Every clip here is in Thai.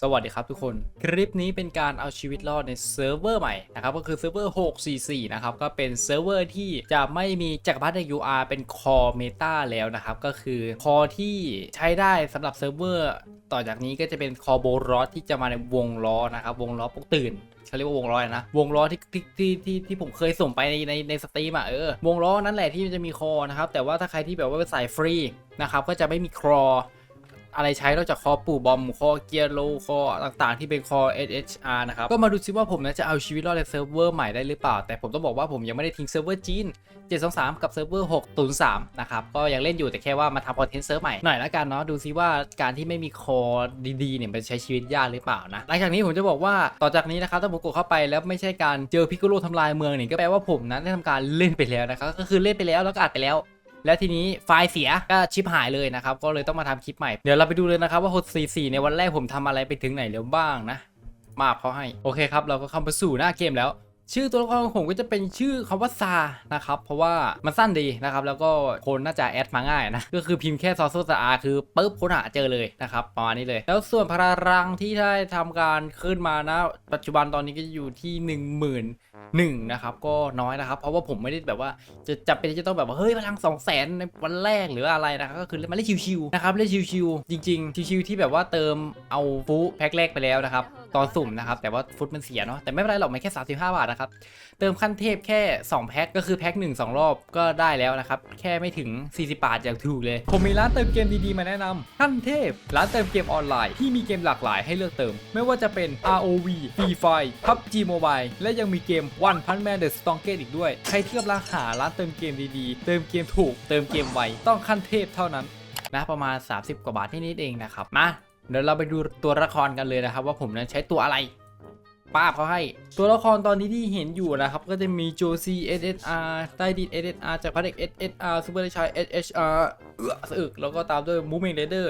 สวัสดีครับทุกคน คลิปนี้เป็นการเอาชีวิตรอดในเซิร์ฟเวอร์ใหม่นะครับก็คือเซิร์ฟเวอร์ 644 นะครับ ก็เป็นเซิร์ฟเวอร์ที่จะไม่มีจักรพรรดิ UR เป็นคอเมตาแล้วนะครับ ก็คือคอที่ใช้ได้สำหรับเซิร์ฟเวอร์ต่อจากนี้ก็จะเป็นคอโบรอสที่จะมาในวงล้อนะครับ วงล้อปกตื่นเขาเรียกว่าวงล้อนะ วงล้อที่ที่ที่ที่ที่ผมเคยส่งไปในในในสตรีมอะเออวงล้อนั่นแหละที่มันจะมีคอนะครับแต่ว่าถ้าใครที่แบบว่าเป็นสายฟรีนะครับก็จะไม่มีคอ อะไรใช้นอกจากคอปู่บอมคอเกียร์โลคอต่างๆ ที่เป็นคอ SHR นะครับ ก็มาดูซิว่าผมนะจะเอาชีวิตรอดในเซิร์ฟเวอร์ใหม่ได้หรือเปล่า แต่ผมต้องบอกว่าผมยังไม่ได้ทิ้งเซิร์ฟเวอร์จีน 723 กับเซิร์ฟเวอร์ 603 นะครับ ก็ยังเล่นอยู่แต่แค่ว่ามาทำคอนเทนต์เซิร์ฟใหม่หน่อยละกันเนาะดูซิว่าการที่ไม่มีคอดีๆเนี่ยมันใช้ชีวิตยากหรือเปล่านะหลังจากนี้ผมจะบอกว่าต่อจากนี้นะครับถ้าผมกดเข้าไปแล้วไม่ใช่การเจอพิกโกโลทำลายเมืองเนี่ยก็แปลว่าผมนั้นได้ทำการเล่นไปแล้วนะครับก็คือเล่นไปแล้วแล้วก็อัดไปแล้ว แล้วทีนี้ไฟล์เสียก็ชิปหายเลยนะครับ ก็เลยต้องมาทำคลิปใหม่ เดี๋ยวเราไปดูเลยนะครับว่า 644 ในวันแรกผมทำอะไรไปถึงไหนแล้วบ้างนะ มาบเขาให้ โอเคครับ เราก็เข้ามาสู่หน้าเกมแล้ว ชื่อตัวละครของผมก็จะเป็นชื่อคำว่าซานะครับเพราะว่ามันสั้นดีนะครับแล้วก็คนน่าจะแอดมาง่ายนะก็คือพิมพ์แค่ซอสโซซาคือปุ๊บค้นหาเจอเลยนะครับประมาณนี้เลย แล้วส่วนพลังที่ได้ทำการขึ้นมานะ ปัจจุบันตอนนี้ก็อยู่ที่1 0 0 0 0หนึ่งนะครับก็น้อยนะครับ เพราะว่าผมไม่ได้แบบว่าจะจำเป็นจะต้องแบบว่าเฮ้ยพลัง2 0 0แสนในวันแรกหรืออะไรนะครับก็คือเล่นมาเล่นชิวๆนะครับเล่นชิวๆจริง ๆ ชิวๆที่แบบว่าเติมเอาฟูแพ็คแรกไปแล้วนะครับ ตอนสุ่มนะครับ แต่ว่าฟุตมันเสียเนาะแต่ไม่เป็นไรหรอกมันแค่ 35 บาทนะครับ เติมขั้นเทพแค่ 2 แพ็คก็คือแพ็ค1 2 รอบก็ได้แล้วนะครับ แค่ไม่ถึง 40 บาทอย่างถูกเลย ผมมีร้านเติมเกมดีๆมาแนะนำขั้นเทพ ร้านเติมเกมออนไลน์ที่มีเกมหลากหลายให้เลือกเติม ไม่ว่าจะเป็น ROV Free Fire PUBG Mobile และยังมีเกม One Punch Man The Strongest อีกด้วย ใครที่กำลังหาร้านเติมเกมดีๆ เติมเกมถูก เติมเกมไวต้องขั้นเทพเท่านั้นนะประมาณ 30 กว่าบาทที่นิดเองนะครับ มา เดี๋ยวเราไปดูตัวละครกันเลยนะครับว่าผมนั้นใช้ตัวอะไรป้าบเขาให้ ตัวละครตอนนี้ที่เห็นอยู่นะครับ ก็จะมีโจซี SSR ใต้ดิน SSR จากพันเอก SSR ซูเปอร์ชัย SHR เอื้อสะอึกแล้วก็ตามด้วย Moving Raider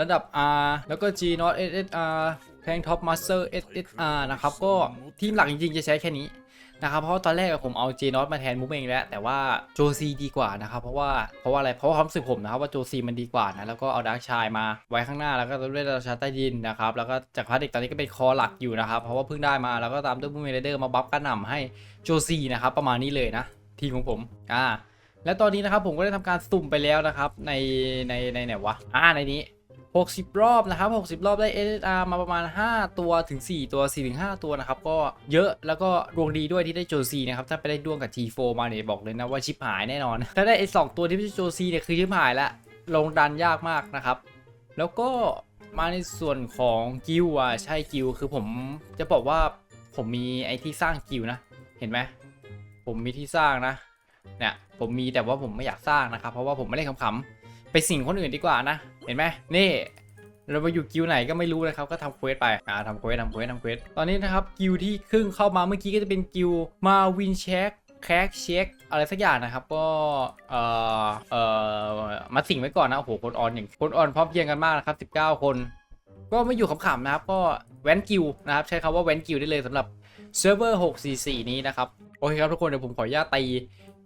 ระดับ R แล้วก็ G Not SSR แพงท็อปมาสเตอร์ SSR นะครับ ก็ทีมหลักจริงๆ จะใช้แค่นี้ นะครับเพราะตอนแรกผมเอา J Not มาแทนมูเองแล้วแต่ว่าโจซีดีกว่านะครับเพราะว่าเพราะว่าอะไรเพราะความรู้สึกผมนะครับว่าโจซีมันดีกว่านะแล้วก็เอาดาร์กชายมาไว้ข้างหน้าแล้วก็ด้วยดาร์กชายใต้ดินนะครับแล้วก็จากพาร์เด็กตอนนี้ก็เป็นคอหลักอยู่นะครับเพราะว่าเพิ่งได้มาแล้วก็ตามด้วยมูเมเดอร์มาบัฟกระหน่ำให้โจซีนะครับประมาณนี้เลยนะทีมของผมอ่าและตอนนี้นะครับผมก็ได้ทำการสุ่มไปแล้วนะครับในในในไหนวะอ่าในนี้ 60 รอบนะครับ 60 รอบได้ SSR มาประมาณ 5 ตัวถึง 4 ตัว4ถึง5ตัวนะครับ ก็เยอะแล้วก็ดวงดีด้วยที่ได้โจซีนะครับ ถ้าไปได้ดวงกับ G4 มาเนี่ยบอกเลยนะว่าชิปหายแน่นอน ถ้าได้ไอ้สองตัวที่ไม่ใช่โจซีเนี่ยคือชิปหายละลงดันยากมากนะครับ แล้วก็มาในส่วนของกิลอะใช่กิลคือผมจะบอกว่าผมมีไอ้ที่สร้างกิลนะ เห็นไหมผมมีที่สร้างนะเนี่ยผมมีแต่ว่าผมไม่อยากสร้างนะครับ เพราะว่าผมไม่ได้ขำๆไปสิ่งคนอื่นดีกว่านะ เห็นไหมนี่ เราไปอยู่กิลไหนก็ไม่รู้นะครับก็ทำเควสไปอ่าทำเควสทำเควสทำเควสตอนนี้นะครับกิลที่ครึ่งเข้ามาเมื่อกี้ก็จะเป็นกิลมาวินเช็คแคกเช็คอะไรสักอย่างนะครับ ก็เอ่อเอ่อมาสิ่งไว้ก่อนนะโอ้โหคนออนอย่างคนออนพร้อมเพียงกันมากนะครับ 19 คน ก็ไม่อยู่ขำๆนะครับ ก็แวนกิลนะครับ ใช้คำว่าแวนกิลได้เลยสำหรับเซิร์ฟเวอร์ 644 นี้นะครับ โอเคครับทุกคน เดี๋ยวผมขออนุญาตตี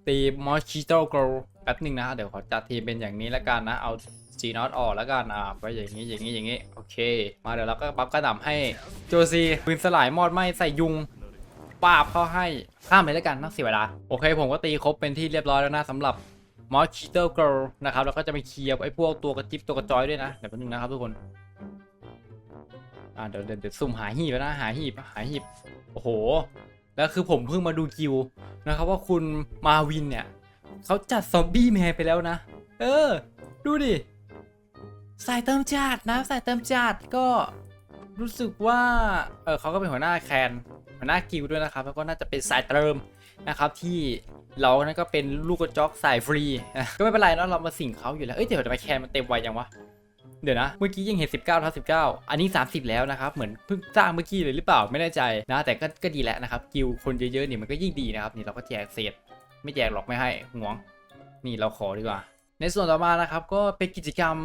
ตีมอสชิโตโกลแป๊บหนึ่งนะ เดี๋ยวขอจัดทีมเป็นอย่างนี้แล้วกันนะ เอา G not ออกแล้วกันอ่าไปอย่างนี้อย่างนี้อย่างนี้โอเค มาเดี๋ยวเราก็ปั๊บกระหน่ำให้โจซีปืนสลายมอดไหมใส่ยุงปาบเข้าให้ข้ามเลยแล้วกันนักเสียเวลาโอเค ผมก็ตีครบเป็นที่เรียบร้อยแล้วนะสำหรับมอสชิโตโกลนะครับแล้วก็จะไปเคลียร์ไอ้พวกตัวกระจิบตัวกระจอยด้วยนะเดี๋ยวแป๊บนึงนะครับทุกคนอ่าเดี๋ยวเดี๋ยวเดี๋ยวสุ่มหาหีบนะหาหีบหาหีบโอ้โห แล้วคือผมเพิ่งมาดูกิวนะครับว่าคุณมาวินเนี่ยเขาจัดซอมบี้แมนไปแล้วนะ เออ ดูดิ สายเติมจัดนะสายเติมจัดก็รู้สึกว่าเออเขาก็เป็นหัวหน้าแคนหัวหน้ากิวด้วยนะครับ แล้วก็น่าจะเป็นสายเติมนะครับที่เรานั่นก็เป็นลูกกระจอกสายฟรี ก็ไม่เป็นไรเนอะเรามาสิงเขาอยู่แล้ว เอ้ยเดี๋ยวทำไมแคนมันเต็มไวยังวะเดี๋ยวนะ เมื่อกี้ยังเห็น 19ทับ19 อันนี้ 30 แล้วนะครับ เหมือนเพิ่งสร้างเมื่อกี้เลยหรือเปล่าไม่แน่ใจนะ แต่ก็ก็ดีแล้วนะครับ กิวคนเยอะๆนี่มันก็ยิ่งดีนะครับ นี่เราก็แจกเศษ ไม่แจกหรอกไม่ให้ห่วง นี่เราขอดีกว่า ในส่วนต่อมานะครับ ก็เป็นกิจกรรม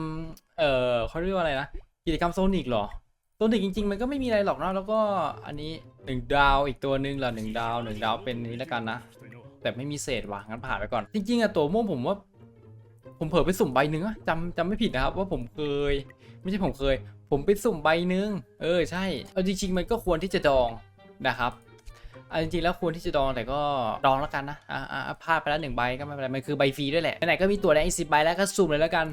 เอ่อเขาเรียกว่าอะไรนะ กิจกรรมโซนิกเหรอโซนิกจริง ๆ มันก็ไม่มีอะไรหรอกนะแล้วก็อันนี้หนึ่งดาวอีกตัวหนึ่งเหรอหนึ่งดาวหนึ่งดาวเป็นนี้แล้วกันนะ แต่ไม่มีเศษว่ะงั้นผ่านไปก่อน จริง ๆอะตัวม่วงผมว่า ผมเผลอไปสุ่มใบหนึ่งอะจำจำไม่ผิดนะครับ ว่าผมเคย ไม่ใช่ผมเคย ผมไปสุ่มใบหนึ่งเออใช่เอาจริง ๆ มันก็ควรที่จะดองนะครับเอาจริงๆแล้วควรที่จะดองแต่ก็ดองแล้วกันนะอ่าอ่าพลาดไปแล้วหนึ่งใบก็ไม่เป็นไรมันคือใบฟรีด้วยแหละไหนๆก็มีตัวแดงอีกสิบใบแล้วก็สุ่มเลยแล้วกัน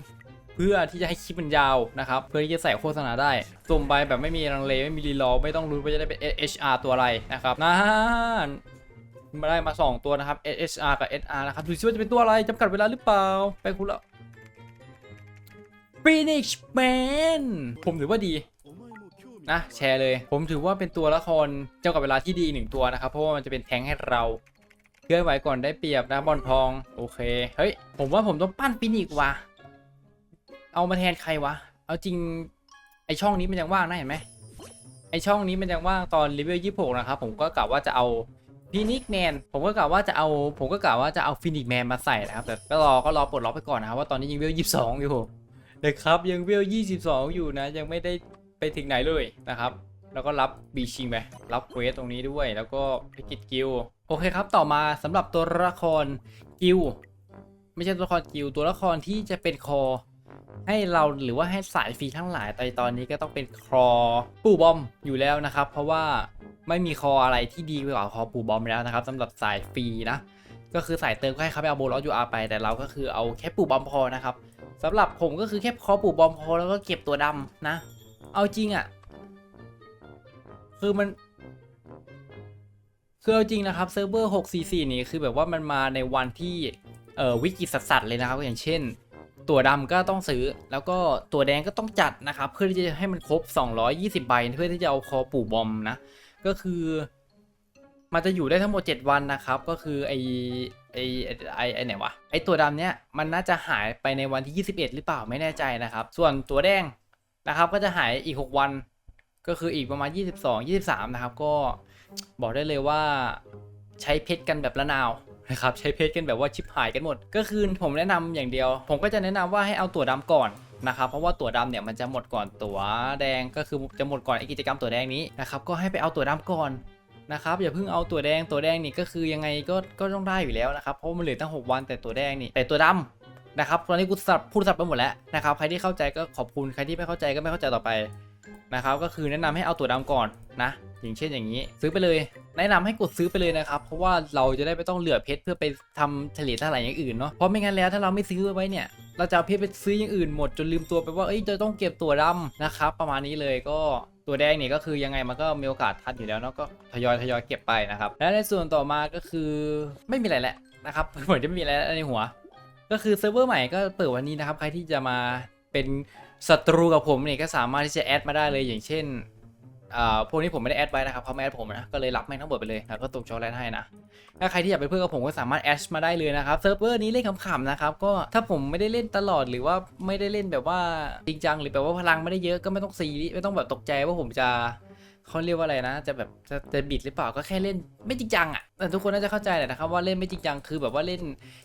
เพื่อที่จะให้คลิปมันยาวนะครับ เพื่อที่จะใส่โฆษณาได้สุ่มไปแบบไม่มีรังเลไม่มีรีรอไม่ต้องรู้ว่าจะได้เป็น SHR ตัวอะไรนะครับนั่นมาได้มา 2 ตัวนะครับ SHR กับ SR นะครับดูซิว่าจะเป็นตัวอะไรจำกัดเวลาหรือเปล่า ไปคุณละ Phoenix Man ผมถือว่าดีนะแชร์เลย ผมถือว่าเป็นตัวละครเจ้ากับเวลาที่ดีหนึ่งตัวนะครับ เพราะว่ามันจะเป็นแทงให้เราเคลื่อนไหวก่อนได้เปรียบนะบอลทอง โอเค เฮ้ย ผมว่าผมต้องปั้นฟินิกว่ะ เอามาแทนใครวะ เอาจริง ไอช่องนี้มันยังว่างนะเห็นไหมไอช่องนี้มันยังว่างตอนเลเวลยี่สิบนะครับผมก็กะว่าจะเอาฟินิกแมนผมก็กะว่าจะเอาผมก็กะว่าจะเอาฟินิกแมนมาใส่นะครับแต่ก็รอก็รอปลดล็อกไปก่อนนะครับว่าตอนนี้ยังเวลยี่สิบสองอยู่นะครับยังเวลยี่สิบสองอยู่นะ ยังไม่ได้ไปถึงไหนเลยนะครับ แล้วก็รับบีชิงไปรับเควสตรงนี้ด้วย แล้วก็พิกิตกิลโอเคครับต่อมาสำหรับตัวละครกิลไม่ใช่ตัวละครกิลตัวละครที่จะเป็นคอ ให้เราหรือว่าให้สายฟรีทั้งหลายแต่ตอนนี้ก็ต้องเป็นคอปู่บอมอยู่แล้วนะครับ เพราะว่าไม่มีคออะไรที่ดีกว่าคอปู่บอมแล้วนะครับสำหรับสายฟรีนะก็คือสายเติมก็ให้เขาไปเอาโบลอสยูอาไปแต่เราก็คือเอาแค่ปู่บอมพอนะครับสำหรับผมก็คือแค่คอปู่บอมพอแล้วก็เก็บตัวดำนะ เอาจริงอะ่ะคือมันคือเอาจริงนะครับเซิร์ฟเวอร์644นี่คือแบบว่ามันมาในวันที่เอ่อวิกฤตสัสๆเลยนะครับ อย่างเช่น ตัวดำก็ต้องซื้อ แล้วก็ตัวแดงก็ต้องจัดนะครับเพื่อที่จะให้มันครบ 220 ใบเพื่อที่จะเอาคอปู่บอมนะ ก็คือ มันจะอยู่ได้ทั้งหมด 7 วันนะครับ ก็คือไอไอไอไอไอไหนวะไอตัวดำเนี้ยมันน่าจะหายไปในวันที่ 21 หรือเปล่าไม่แน่ใจนะครับ ส่วนตัวแดงนะครับก็จะหายอีก 6 วันก็คืออีกประมาณ 22 23 นะครับ ก็บอกได้เลยว่าใช้เพชรกันแบบละนาว นะครับใช้เพชรกันแบบว่าชิปหายกันหมด ก็คือผมแนะนำอย่างเดียว ผมก็จะแนะนำว่าให้เอาตัวดำก่อนนะครับเพราะว่าตัวดำเนี่ยมันจะหมดก่อนตัวแดงก็คือจะหมดก่อนไอกิจกรรมตัวแดงนี้นะครับก็ให้ไปเอาตัวดำก่อนนะครับอย่าเพิ่งเอาตัวแดงตัวแดงนี่ก็คือยังไงก็ก็ต้องได้อยู่แล้วนะครับเพราะมันเหลือตั้ง 6 วันแต่ตัวแดงนี่แต่ตัวดำนะครับตอนนี้กูสับพูดสับไปหมดแล้วนะครับใครที่เข้าใจก็ขอบคุณใครที่ไม่เข้าใจก็ไม่เข้าใจต่อไปนะครับก็คือแนะนำให้เอาตัวดำก่อนนะอย่างเช่นอย่างนี้ ซื้อไปเลย แนะนำให้กดซื้อไปเลยนะครับ เพราะว่าเราจะได้ไม่ต้องเหลือเพชรเพื่อไปทำเฉลี่ยเท่าไหร่อย่างอื่นเนาะเพราะไม่งั้นแล้วถ้าเราไม่ซื้อไว้เนี่ยเราจะเอาเพชรไปซื้ออย่างอื่นหมดจนลืมตัวไปว่าเอ้ยจะต้องเก็บตัวดำนะครับประมาณนี้เลยก็ตัวแดงนี่ก็คือยังไงมันก็มีโอกาสทันอยู่แล้วเนาะก็ทยอยทยอยเก็บไปนะครับ และในส่วนต่อมาก็คือไม่มีอะไรแหละนะครับเหมือนจะไม่มีอะไรในหัว ก็คือเซิร์ฟเวอร์ใหม่ก็เปิดวันนี้นะครับ ใครที่จะมาเป็นศัตรูกับผมเนี่ยก็สามารถที่จะแอดมาได้เลยอย่างเช่น อ่าพวกนี้ผมไม่ได้แอดไว้นะครับเขาไม่แอดผมนะก็เลยรับแม่งทั้งหมดไปเลยแล้วก็ตรงช็อตแลนให้นะถ้าใครที่อยากเป็นเพื่อนกับผมก็สามารถแอดมาได้เลยนะครับเซิร์ฟเวอร์นี้เล่นขำๆนะครับก็ถ้าผมไม่ได้เล่นตลอดหรือว่าไม่ได้เล่นแบบว่าจริงจังหรือแบบว่าพลังไม่ได้เยอะก็ไม่ต้องซีรีส์ไม่ต้องแบบตกใจว่าผมจะเขาเรียกว่าอะไรนะ จะแบบจะจะบิดหรือเปล่าก็แค่เล่นไม่จริงจังอะแต่ทุกคนน่าจะเข้าใจแหละนะครับว่าเล่นไม่จริงจังคือแบบว่าเล่น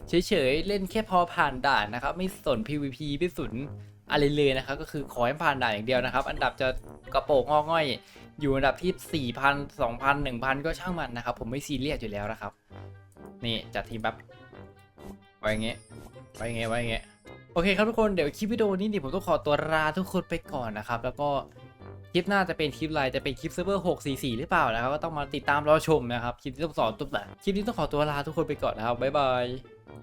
เฉยๆเล่นแค่พอผ่านด่านนะครับไม่สน PVP ไม่สน อะไรเลยนะครับก็คือขอให้ผ่านด่านอย่างเดียวนะครับ อันดับจะกระโปงงอง่อย อยู่อันดับที่ 4,000 2,000 1,000 ก็ช่างมันนะครับ ผมไม่ซีเรียสอยู่แล้วนะครับ นี่จัดทีมแบบไว้เงี้ยไว้อย่าเงี้ยไว้อย่าเงี้ยโอเคครับทุกคนเดี๋ยวคลิปวิดีโอนี้เนี่ยผมต้องขอตัวลาทุกคนไปก่อนนะครับ แล้วก็คลิปหน้าจะเป็นคลิปอะไรจะเป็นคลิปเซิร์ฟเวอร์644 หรือเปล่านะครับก็ต้องมาติดตามรอชมนะครับ คลิปที่ต้องสอนตุ๊บแหละคลิปนี้ต้องขอตัวลาทุกคนไปก่อนนะครับบ๊ายบาย